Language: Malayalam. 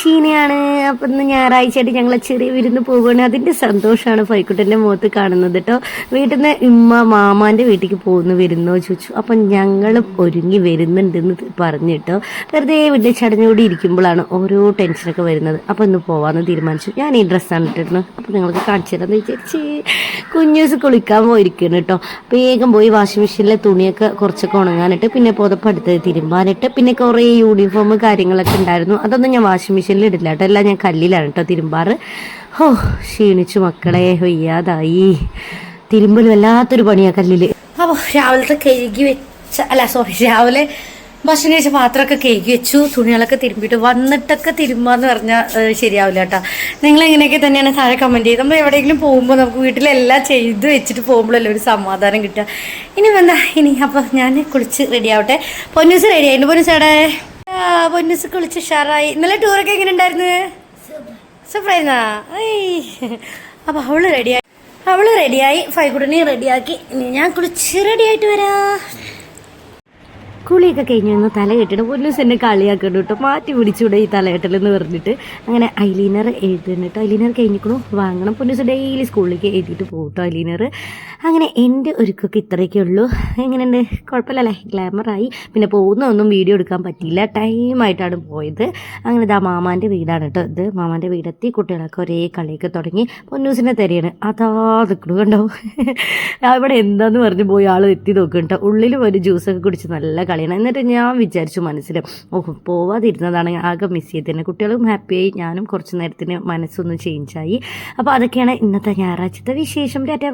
ഷീനയാണ് അപ്പം ഇന്ന് ഞായറാഴ്ചയായിട്ട് ഞങ്ങൾ ചെറിയ വിരുന്ന് പോവുകയാണ്. അതിന്റെ സന്തോഷമാണ് ഫൈക്കുട്ടന്റെ മുഖത്ത് കാണുന്നത് കേട്ടോ വീട്ടിൽ നിന്ന് ഇമ്മ മാമാന്റെ വീട്ടിലേക്ക് പോകുന്നു വരുന്നോ ചോദിച്ചു. അപ്പം ഞങ്ങളും ഒരുങ്ങി വരുന്നുണ്ടെന്ന് പറഞ്ഞു കേട്ടോ വെറുതെ വീട്ടിൽ ചടഞ്ഞുകൂടി ഇരിക്കുമ്പോഴാണ് ഓരോ ടെൻഷനൊക്കെ വരുന്നത്. അപ്പോൾ ഇന്ന് പോവാന്ന് തീരുമാനിച്ചു. ഞാൻ ഈ ഡ്രസ്സാണ് ഇട്ടിരുന്നത്. അപ്പോൾ നിങ്ങൾക്ക് കാണിച്ചു തരാമെന്ന് വിചാരിച്ച് കുഞ്ഞൂസ് കുളിക്കാൻ പോയിരിക്കുന്നു കേട്ടോ വേഗം പോയി വാഷിംഗ് മെഷീനിലെ തുണിയൊക്കെ കുറച്ചൊക്കെ ഉണങ്ങാനിട്ട് പിന്നെ പുതപ്പ് അടുത്തത് തിരുമ്പാനിട്ട് പിന്നെ കുറേ യൂണിഫോം കാര്യങ്ങളൊക്കെ ഉണ്ടായിരുന്നു. അതൊന്നും ഞാൻ വാഷിംഗ് മെഷീനിൽ ഇടില്ല കേട്ടോ. എല്ലാം ഞാൻ കല്ലിലാണ് കേട്ടോ തിരുമ്പാറ്. ഓ ക്ഷീണിച്ചു മക്കളെ വയ്യാതായി. തിരുമ്പൽ വല്ലാത്തൊരു പണിയാ കല്ലിൽ അപ്പോൾ രാവിലത്തെ കഴുകി വെച്ച അല്ല സോറി രാവിലെ ഭക്ഷണം കഴിച്ച പാത്രമൊക്കെ കേക്ക് വെച്ചു. തുണികളൊക്കെ തിരുമ്പിയിട്ട് വന്നിട്ടൊക്കെ തിരുമ്പാന്ന് പറഞ്ഞാൽ ശരിയാവില്ല കേട്ടോ. നിങ്ങൾ എങ്ങനെയൊക്കെ തന്നെയാണ് താഴെ കമന്റ് ചെയ്ത് നമ്മൾ എവിടെയെങ്കിലും പോകുമ്പോൾ നമുക്ക് വീട്ടിലെല്ലാം ചെയ്ത് വെച്ചിട്ട് പോകുമ്പോഴല്ലേ ഒരു സമാധാനം കിട്ടുക. ഇനി എന്താ ഇനി അപ്പോൾ ഞാൻ കുളിച്ച് റെഡി ആവട്ടെ. പൊന്നൂസ് റെഡി ആയിട്ട് പൊന്നൂസ് എവിടെ? ആ, പൊന്നൂസ് കുളിച്ച് ഉഷാറായി. ഇന്നലെ ടൂറൊക്കെ എങ്ങനെ ഉണ്ടായിരുന്നു സൂപ്പറായിരുന്നാ അപ്പോൾ അവൾ റെഡിയായി. അവൾ റെഡിയായി. ഫൈക്കുടനെ റെഡിയാക്കി. ഇനി ഞാൻ കുളിച്ച് റെഡിയായിട്ട് വരാ. കുളിയൊക്കെ കഴിഞ്ഞ് ഒന്ന് തല കെട്ടിട്ട് എന്നെ കളിയാക്കണം കേട്ടോ. മാറ്റി പിടിച്ചൂടെ ഈ തലകെട്ടലെന്ന് പറഞ്ഞിട്ട്. അങ്ങനെ ഐലീനർ എഴുതുന്നു കേട്ടോ. ഐലീനർ കഴിഞ്ഞിക്കണു വാങ്ങണം. പോലീസ് ഡെയിലി സ്കൂളിലേക്ക് എഴുതിയിട്ട് പോകും കേട്ടോ ഐലീനർ. അങ്ങനെ എന്റെ ഒരുക്കൊക്കെ ഇത്രയൊക്കെ ഉള്ളൂ. എങ്ങനെയുണ്ട്? കുഴപ്പമില്ലല്ലേ? ഗ്ലാമറായി പിന്നെ പോകുന്നതൊന്നും വീഡിയോ എടുക്കാൻ പറ്റിയില്ല. ടൈമായിട്ടാണ് പോയത്. അങ്ങനെ ഇതാ മാമാന്റെ വീടാണ് കേട്ടോ ഇത്. മാമാന്റെ വീടെത്തി. കുട്ടികളൊക്കെ ഒരേ കളിയൊക്കെ തുടങ്ങി. പൊന്നൂസിനെ തരികയാണ്. അതാ നിൽക്കണു കണ്ടോ? ഇവിടെ എന്താന്ന് പറഞ്ഞ് പോയി ആൾ എത്തി നോക്കും കേട്ടോ. ഉള്ളിലും ഒരു ജ്യൂസൊക്കെ കുടിച്ച് നല്ല കളിയാണ്. എന്നിട്ട് ഞാൻ വിചാരിച്ചു മനസ്സിൽ ഓഹ് പോവാതിരുന്നതാണ്. ആകെ മിസ് ചെയ്തതിന് കുട്ടികളും ഹാപ്പിയായി ഞാനും കുറച്ച് നേരത്തിന് മനസ്സൊന്ന് ചേഞ്ചായി അപ്പോൾ അതൊക്കെയാണ് ഇന്നത്തെ ഞായറാഴ്ചത്തെ വിശേഷം. ടാറ്റാ